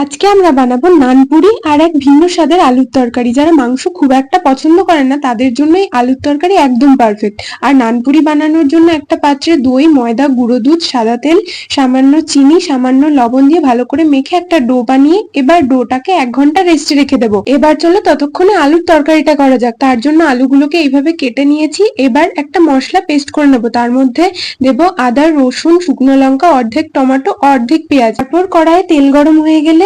আজকে আমরা বানাবো নানপুরি আর এক ভিন্ন স্বাদের আলুর তরকারি। যারা মাংস খুব একটা পছন্দ করে না, তাদের জন্য এই আলুর তরকারি একদম পারফেক্ট আর নানপুরি বানানোর জন্য একটা পাত্রে দই, ময়দা, গুঁড়ো দুধ, সাদা তেল, সামান্য চিনি, সামান্য লবণ দিয়ে ভালো করে মেখে একটা ডো বানিয়ে এবার ডোটাকে এক ঘণ্টা রেস্টে রেখে দেবো। এবার চলো ততক্ষণে আলুর তরকারিটা করা যাক। তার জন্য আলুগুলোকে এইভাবে কেটে নিয়েছি। এবার একটা মশলা পেস্ট করে নেব। তার মধ্যে দেবো আদা, রসুন, শুকনো লঙ্কা, অর্ধেক টমেটো, অর্ধেক পেঁয়াজ। তারপর কড়াইয়ে তেল গরম হয়ে গেলে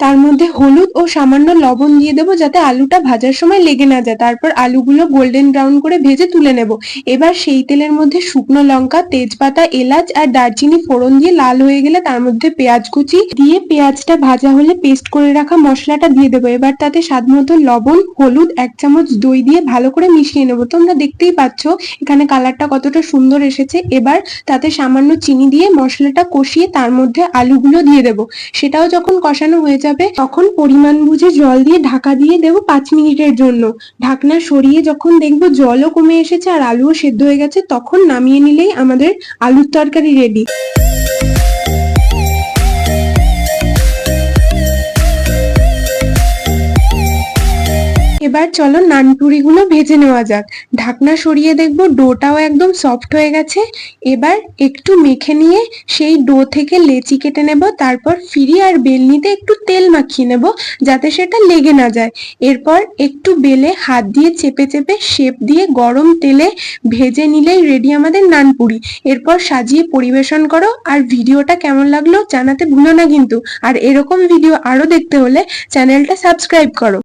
তার মধ্যে হলুদ ও সামান্য লবণ দিয়ে দেবো যাতে আলুটা ভাজার সময় লেগে না যায়। তারপর আলুগুলো গোল্ডেন ব্রাউন করে ভেজে তুলে নেব। এবার সেই তেলের মধ্যে শুকনো লঙ্কা, তেজপাতা, এলাচ আর দারচিনি ফোড়ন দিয়ে লাল হয়ে গেলে তার মধ্যে পেঁয়াজ কুচি দিয়ে পেঁয়াজটা ভাজা হলে পেস্ট করে রাখা মশলাটা দিয়ে দেবো। এবার তাতে স্বাদ মতো লবণ, হলুদ, এক চামচ দই দিয়ে ভালো করে মিশিয়ে নেব। তোমরা দেখতেই পাচ্ছ এখানে কালারটা কতটা সুন্দর এসেছে। এবার তাতে সামান্য চিনি দিয়ে মশলাটা কষিয়ে তার মধ্যে আলুগুলো দিয়ে দেবো। সেটাও যখন কষানো হয়ে যাবে তখন পরিমাণ বুঝে জল দিয়ে ঢাকা দিয়ে দেব পাঁচ মিনিটের জন্য। ঢাকনা সরিয়ে যখন দেখব জলও কমে এসেছে আর আলুও সেদ্ধ হয়ে গেছে, তখন নামিয়ে নিলেই আমাদের আলুর তরকারি রেডি এবার চলো নানপুরিগুলো ভেজে নেওয়া যাক। ঢাকনা সরিয়ে দেখব ডোটাও একদম সফট হয়ে গেছে। এবার একটু মেখে নিয়ে সেই ডো থেকে লেচি কেটে নেব, তারপর ফিরি আর বেলনিতে একটু তেল মাখিয়ে নেব, যাতে সেটা লেগে না যায়। এরপর একটু বেলে হাত দিয়ে চেপে চেপে শেপ দিয়ে গরম তেলে ভেজে নিলেই রেডি আমাদের নানপুরি। এরপর সাজিয়ে পরিবেশন করো, আর ভিডিওটা কেমন লাগল জানাতে ভুলো না কিন্তু। আর এরকম ভিডিও আরও দেখতে হলে চ্যানেলটা সাবস্ক্রাইব করো।